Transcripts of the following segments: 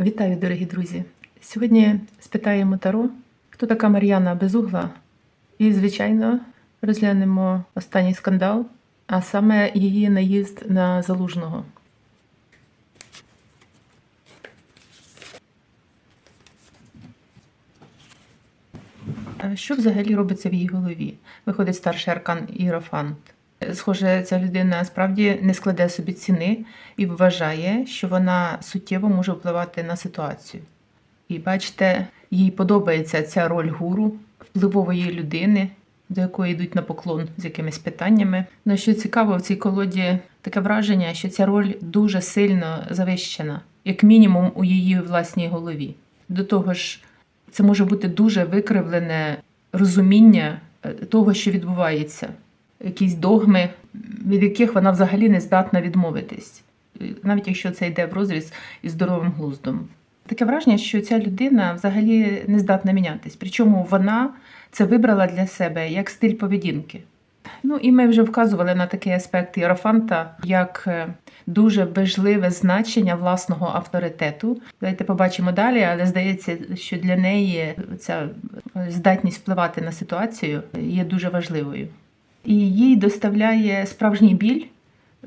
Вітаю, дорогі друзі! Сьогодні спитаємо Таро, хто така Мар'яна Безугла. І, звичайно, розглянемо останній скандал, а саме її наїзд на залужного. Що взагалі робиться в її голові? Виходить старший аркан Іерофант. Схоже, ця людина справді не складе собі ціни і вважає, що вона суттєво може впливати на ситуацію. І бачите, їй подобається ця роль гуру, впливової людини, до якої йдуть на поклон з якимись питаннями. Ну що цікаво, в цій колоді таке враження, що ця роль дуже сильно завищена, як мінімум у її власній голові. До того ж, це може бути дуже викривлене розуміння е, того, що відбувається, якісь догми, від яких вона взагалі не здатна відмовитись, навіть якщо це йде в розріз із здоровим глуздом. Таке враження, що ця людина взагалі не здатна мінятись. Причому вона це вибрала для себе як стиль поведінки. Ну і ми вже вказували на такий аспект Єрофанта, як е, дуже важливе значення власного авторитету. Давайте побачимо далі, але здається, що для неї ця здатність впливати на ситуацію є дуже важливою. І їй доставляє справжній біль,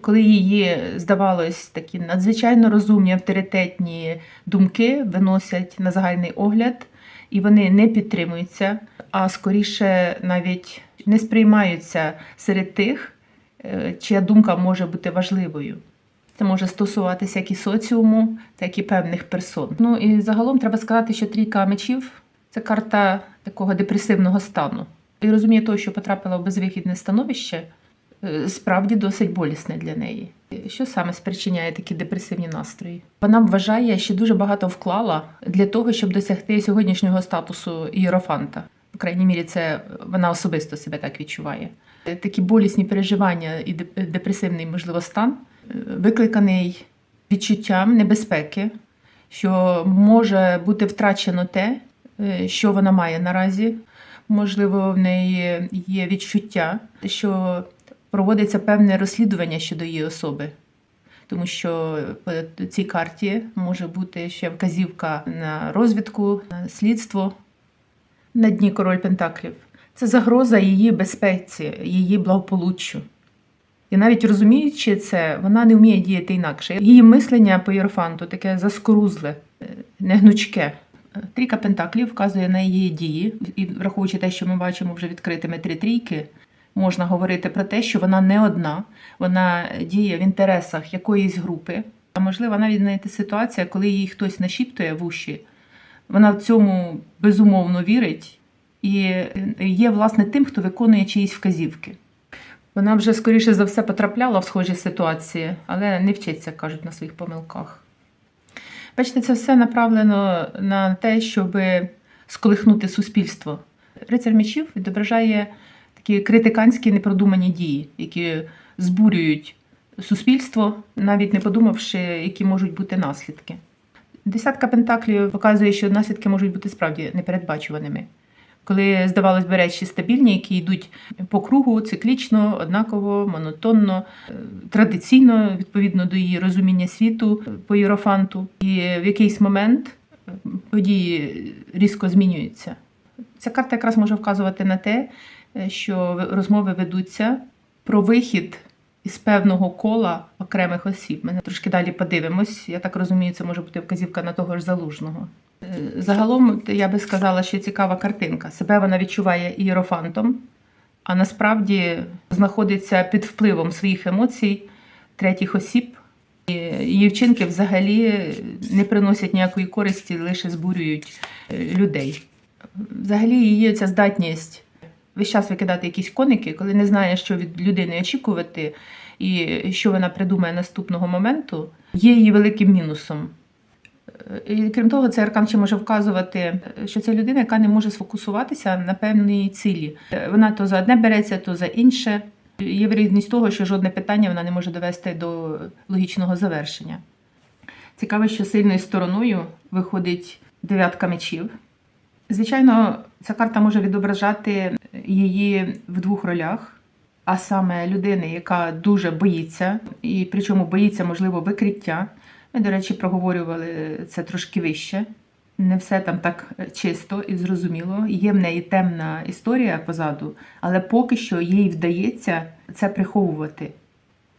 коли її, здавалось, такі надзвичайно розумні, авторитетні думки виносять на загальний огляд, і вони не підтримуються, а скоріше навіть не сприймаються серед тих, е, чия думка може бути важливою. Це може стосуватися як і соціуму, так і певних персон. Ну і загалом треба сказати, що трійка мечів це карта такого депресивного стану. І розуміє того, що потрапила в безвихідне становище, е, справді досить болісне для неї. Що саме спричиняє такі депресивні настрої? Вона вважає, що дуже багато вклала для того, щоб досягти сьогоднішнього статусу ієрофанта. В крайній мірі, це вона особисто себе так відчуває. Е, Такі болісні переживання і депресивний, можливо, стан е, викликаний відчуттям небезпеки, що може бути втрачено те, що вона має наразі. Можливо, в неї є відчуття, що проводиться певне розслідування щодо її особи. Тому що по цій карті може бути ще вказівка на розвідку, на слідство на дні король Пентаклів. Це загроза її безпеці, її благополуччю. І навіть розуміючи це, вона не вміє діяти інакше. Її мислення по Єрофанту таке заскорузле, е, негнучке. Трійка Пентаклів вказує на її дії, і враховуючи те, що ми бачимо вже відкритими три трійки, можна говорити про те, що вона не одна, вона діє в інтересах якоїсь групи. А можливо, навіть знайти ситуація, коли їй хтось нашіптує в уші, вона в цьому безумовно вірить і є, власне, тим, хто виконує чиїсь вказівки. Вона вже, скоріше за все, потрапляла в схожі ситуації, але не вчиться, кажуть, на своїх помилках. Бачите, це все направлено на те, щоб сколихнути суспільство. Рицар мечів відображає такі критиканські непродумані дії, які збурюють суспільство, навіть не подумавши, які можуть бути наслідки. Десятка пентаклів показує, що наслідки можуть бути справді непередбачуваними. Коли, здавалось би, речі стабільні, які йдуть по кругу циклічно, однаково, монотонно, е, традиційно, відповідно до її розуміння світу е, по єрофанту, і в якийсь момент е, події різко змінюються. Ця карта якраз може вказувати на те, що розмови ведуться про вихід із певного кола окремих осіб. Ми трошки далі подивимось. Я так розумію, це може бути вказівка на того ж залужного. Е, Загалом я би сказала, що цікава картинка. Себе вона відчуває ієрофантом, а насправді знаходиться під впливом своїх емоцій третіх осіб. Її вчинки взагалі не приносять ніякої користі, лише збурюють е, людей. Взагалі, її ця здатність весь час викидати якісь коники, коли не знає, що від людини очікувати, і що вона придумає наступного моменту, є її великим мінусом. І крім того, цей аркан ще може вказувати, що це людина, яка не може сфокусуватися на певній цілі. Вона то за одне береться, то за інше. Є вірогідність того, що жодне питання вона не може довести до логічного завершення. Цікаво, що сильною стороною виходить дев'ятка мечів. Звичайно, ця карта може відображати її в двох ролях, а саме людини, яка дуже боїться, і причому боїться, можливо, викриття. Ми, до речі, проговорювали це трошки вище. Не все там так чисто і зрозуміло. Є в неї темна історія позаду, але поки що їй вдається це приховувати.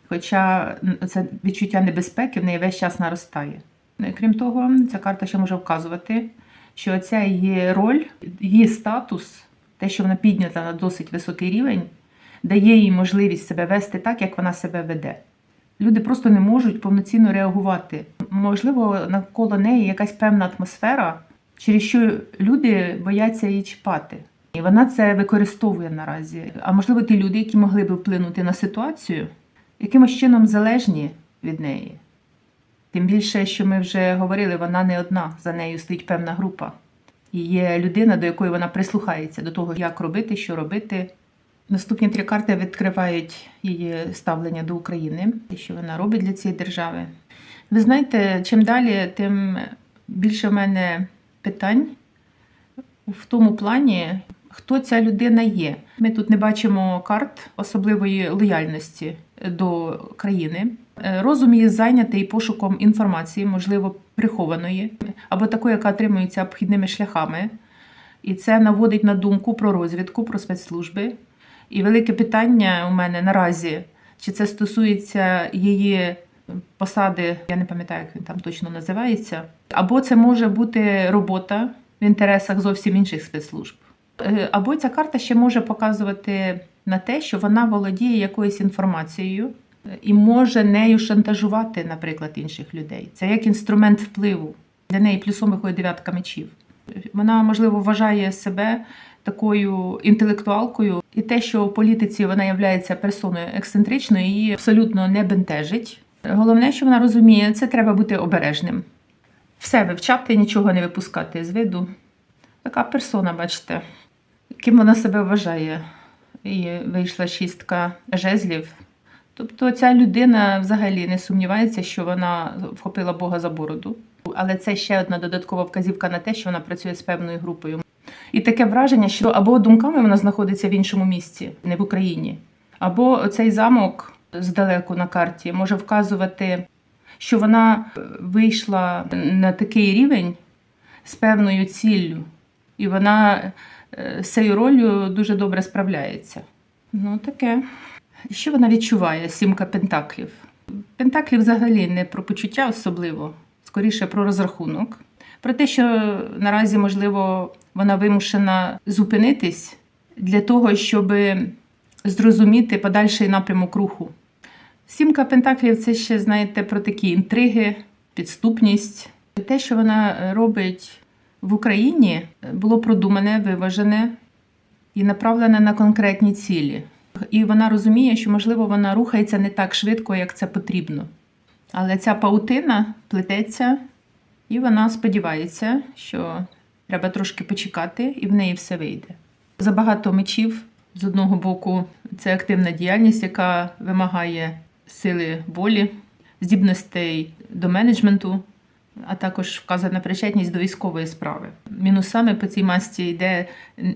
Хоча це відчуття небезпеки в неї весь час наростає. Ну Крім того, ця карта ще може вказувати, що ця її роль, її статус, те, що вона піднята на досить високий рівень, дає їй можливість себе вести так, як вона себе веде. Люди просто не можуть повноцінно реагувати. Можливо, навколо неї якась певна атмосфера, через що люди бояться її чіпати. І вона це використовує наразі. А можливо, ті люди, які могли би вплинути на ситуацію, якимось чином залежні від неї. Тим більше, що ми вже говорили, вона не одна, за нею стоїть певна група. І є людина, до якої вона прислухається, до того, як робити, що робити. Наступні три карти відкривають її ставлення до України, те, що вона робить для цієї держави. Ви знаєте, чим далі, тим більше в мене питань в тому плані, хто ця людина є. Ми тут не бачимо карт особливої лояльності до країни. Розум її зайнятий пошуком інформації, можливо, прихованої, або такої, яка отримується обхідними шляхами. І це наводить на думку про розвідку, про спецслужби. І велике питання у мене наразі, чи це стосується її посади, я не пам'ятаю, як він там точно називається, або це може бути робота в інтересах зовсім інших спецслужб. Е, Або ця карта ще може показувати на те, що вона володіє якоюсь інформацією е, і може нею шантажувати, наприклад, інших людей. Це як інструмент впливу. Для неї плюсом виходить дев'ятка мечів. Вона, можливо, вважає себе такою інтелектуалкою, і те, що в політиці вона є персоною ексцентричною, її абсолютно не бентежить. Головне, що вона розуміє, це треба бути обережним. Все вивчати, нічого не випускати з виду. Така персона, бачите, ким вона себе вважає. І вийшла шістка жезлів. Тобто ця людина взагалі не сумнівається, що вона вхопила Бога за бороду. Але це ще одна додаткова вказівка на те, що вона працює з певною групою. І таке враження, що або думками вона знаходиться в іншому місці, не в Україні, або цей замок здалеку на карті може вказувати, що вона е, вийшла на такий рівень з певною ціллю, і вона е, з цією ролью дуже добре справляється. Ну, таке. Що вона відчуває, сімка пентаклів? Пентаклі взагалі не про почуття особливо, скоріше про розрахунок. Про те, що наразі, можливо, вона вимушена зупинитись для того, щоб зрозуміти подальший напрямок руху. Сімка пентаклів це ще, знаєте, про такі інтриги, підступність. Те, що вона робить в Україні, було продумане, виважене і направлене на конкретні цілі. І вона розуміє, що, можливо, вона рухається не так швидко, як це потрібно. Але ця паутина плететься, і вона сподівається, що треба трошки почекати, і в неї все вийде. Забагато мечів з одного боку, це активна діяльність, яка вимагає сили волі, здібностей до менеджменту, а також вказана причетність до військової справи. Мінусами по цій масті йде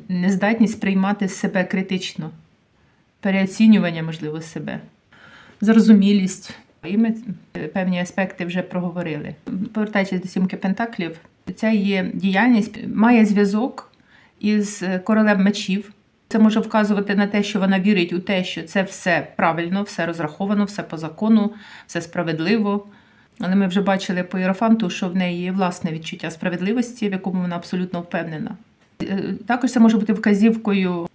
нездатність сприймати себе критично, переоцінювання, можливо, себе, зрозумілість. І ми певні аспекти вже проговорили. Повертаючись до сімки Пентаклів, ця її діяльність має зв'язок із королем мечів. Це може вказувати на те, що вона вірить у те, що це все правильно, все розраховано, все по закону, все справедливо. Але ми вже бачили по Єрофанту, що в неї є власне відчуття справедливості, в якому вона абсолютно впевнена. Е, Також це може бути вказівкою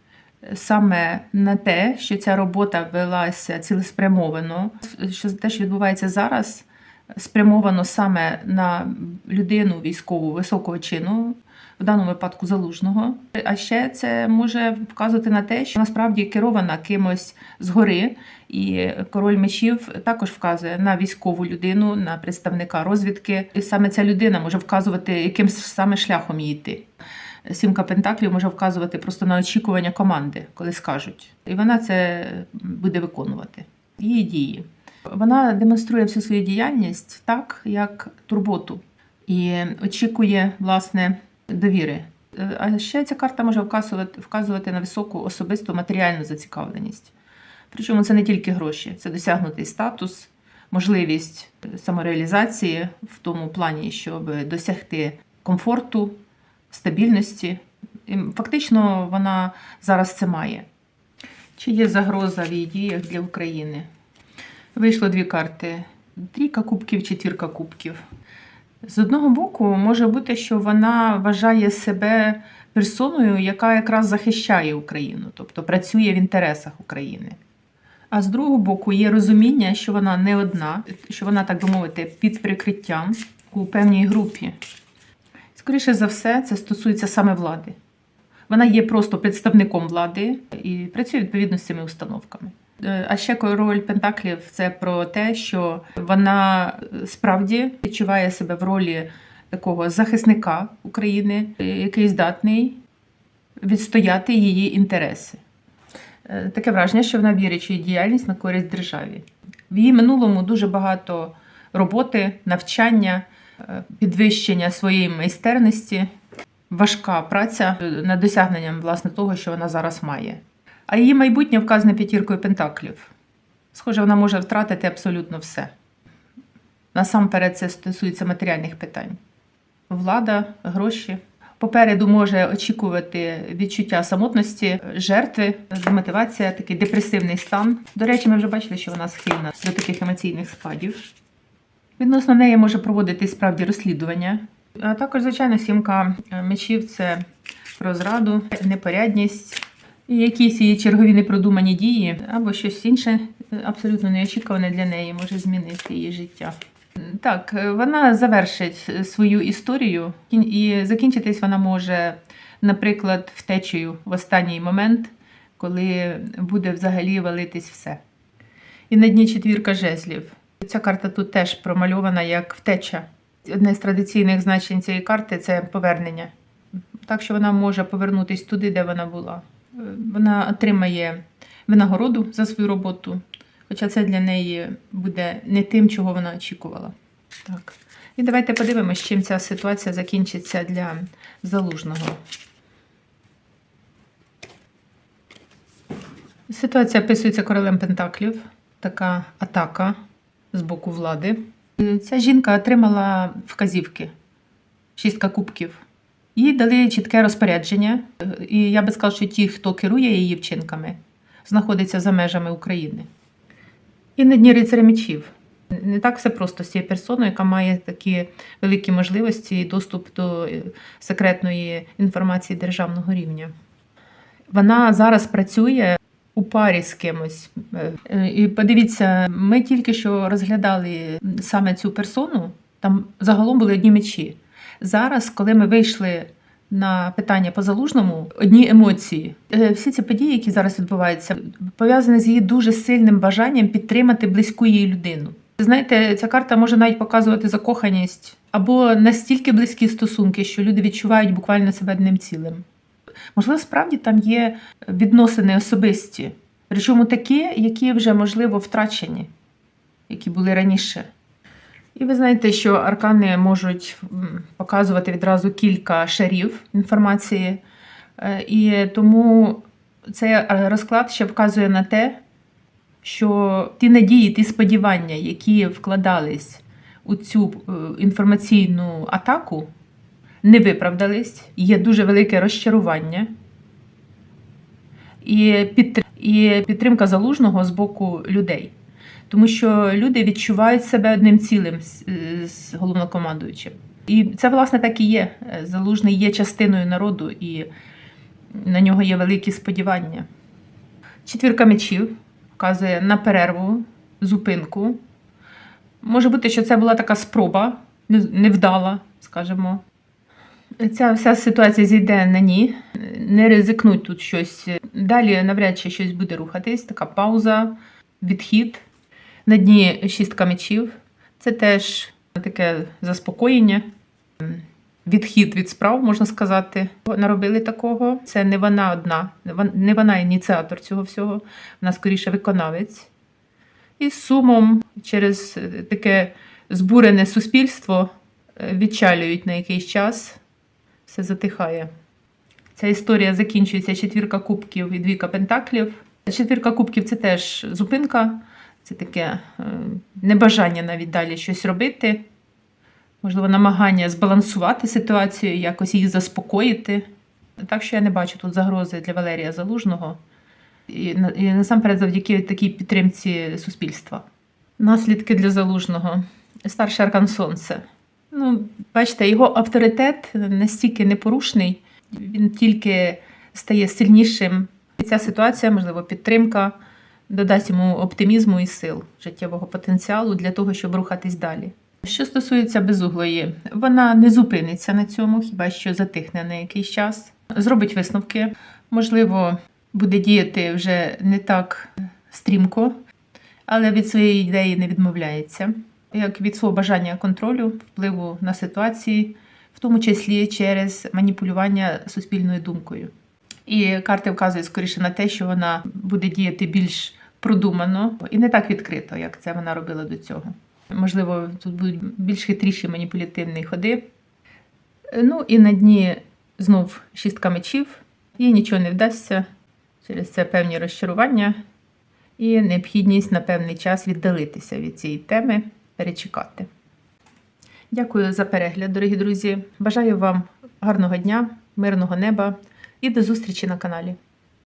саме на те, що ця робота велася цілеспрямовано, що те, що відбувається зараз, спрямовано саме на людину військову високого чину, в даному випадку залужного. А ще це може вказувати на те, що насправді керована кимось згори, і король мечів також вказує на військову людину, на представника розвідки. І саме ця людина може вказувати, яким саме шляхом їй йти. Сімка Пентаклів може вказувати просто на очікування команди, коли скажуть. І вона це буде виконувати. Її дії. Вона демонструє всю свою діяльність так, як турботу, і очікує власне довіри. Е, А ще ця карта може вказувати, вказувати на високу особисту матеріальну зацікавленість. Причому це не тільки гроші, це досягнутий статус, можливість самореалізації в тому плані, щоб досягти комфорту, стабільності. Фактично вона зараз це має. Чи є загроза в її діях для України? Вийшло дві карти: трійка кубків, четвірка кубків. З одного боку, може бути, що вона вважає себе персоною, яка якраз захищає Україну, тобто працює в інтересах України. А з другого боку, є розуміння, що вона не одна, що вона, так би мовити, під прикриттям у певній групі. Скоріше за все, це стосується саме влади. Вона є просто представником влади і працює відповідно з цими установками. Е, А ще король Пентаклів це про те, що вона справді відчуває себе в ролі такого захисника України, е, який здатний відстояти її інтереси. Е, Таке враження, що вона вірить, її діяльність на користь державі. В її минулому дуже багато роботи, навчання, підвищення своєї майстерності, важка праця над досягненням власне того, що вона зараз має. А її майбутнє вказане п'ятіркою пентаклів. Схоже, вона може втратити абсолютно все. Насамперед, це стосується матеріальних питань. Влада, гроші. Попереду може очікувати відчуття самотності, жертви, демотивація, такий депресивний стан. До речі, ми вже бачили, що вона схильна до таких емоційних спадів. Відносно неї може проводити справді розслідування. А також, звичайно, сімка е, мечів це про зраду, непорядність, і якісь її чергові непродумані дії, або щось інше е, абсолютно неочікуване для неї може змінити її життя. Так, е, вона завершить свою історію, і закінчитись вона може, наприклад, втечею в останній момент, коли буде взагалі валитись все. І на дні четвірка жезлів. Ця карта тут теж промальована як втеча. Одне з традиційних значень цієї карти це повернення. Так що вона може повернутись туди, де вона була. Е, Вона отримає винагороду за свою роботу, хоча це для неї буде не тим, чого вона очікувала. Так. І давайте подивимося, чим ця ситуація закінчиться для залужного. Ситуація описується королем Пентаклів, така атака з боку влади. Ця жінка отримала вказівки, шістка кубків. Їй дали чітке розпорядження, е, і я би сказала, що ті, хто керує її вчинками, знаходяться за межами України. І на дні рицаря мечів. Не так все просто з цією персоною, яка має такі великі можливості і доступ до е, секретної інформації державного рівня. Вона зараз працює у парі з кимось. Е, І подивіться, ми тільки що розглядали саме цю персону, там загалом були одні мечі. Зараз, коли ми вийшли на питання по залужному, одні емоції. Е, Всі ці події, які зараз відбуваються, пов'язані з її дуже сильним бажанням підтримати близьку її людину. Знаєте, ця карта може навіть показувати закоханість або настільки близькі стосунки, що люди відчувають буквально себе одним цілим. Можливо, справді там є відносини особисті, причому такі, які вже, можливо, втрачені, які були раніше. І ви знаєте, що аркани можуть показувати відразу кілька шарів інформації, Е, і тому цей е, розклад ще вказує на те, що ті надії, ті сподівання, які вкладались у цю е, інформаційну атаку, не виправдались, є дуже велике розчарування. І, підтр- і підтримка залужного з боку людей. Тому що люди відчувають себе одним цілим з, з головнокомандуючим. І це, власне, так і є. Залужний є частиною народу, і на нього є великі сподівання. Четвірка мечів вказує на перерву, зупинку. Може бути, що це була така спроба, невдала, скажімо. Ця вся ситуація зійде на ні, не ризикнуть тут щось. Далі навряд чи щось буде рухатись, така пауза, відхід. На дні шістка мечів. Це теж таке заспокоєння, відхід від справ, можна сказати. Наробили такого. Це не вона одна, не вона ініціатор цього всього, вона скоріше виконавець. І з сумом через е, таке збурене суспільство е, відчалюють на якийсь час, все затихає. Ця історія закінчується четвірка кубків і двійка пентаклів. Четвірка кубків це теж зупинка, Це таке е, небажання навіть далі щось робити. Можливо, намагання збалансувати ситуацію, якось її заспокоїти. Так що я не бачу тут загрози для Валерія Залужного. І, і насамперед завдяки такій підтримці суспільства. Наслідки для залужного. Старший аркан Сонце. Ну, бачите, його авторитет настільки непорушний, він тільки стає сильнішим. І ця ситуація, можливо, підтримка, додасть йому оптимізму і сил, життєвого потенціалу для того, щоб рухатись далі. Що стосується безуглої, вона не зупиниться на цьому, хіба що затихне на якийсь час, зробить висновки, можливо, буде діяти вже не так стрімко, але від своєї ідеї не відмовляється, як від свого бажання контролю, впливу на ситуації, в тому числі через маніпулювання суспільною думкою. І карти вказують скоріше на те, що вона буде діяти більш продумано і не так відкрито, як це вона робила до цього. Можливо, тут будуть більш хитріші маніпулятивні ходи. Ну і на дні знов шістка мечів, їй нічого не вдасться через це певні розчарування і необхідність на певний час віддалитися від цієї теми, перечекати. Дякую за перегляд, дорогі друзі. Бажаю вам гарного дня, мирного неба і до зустрічі на каналі.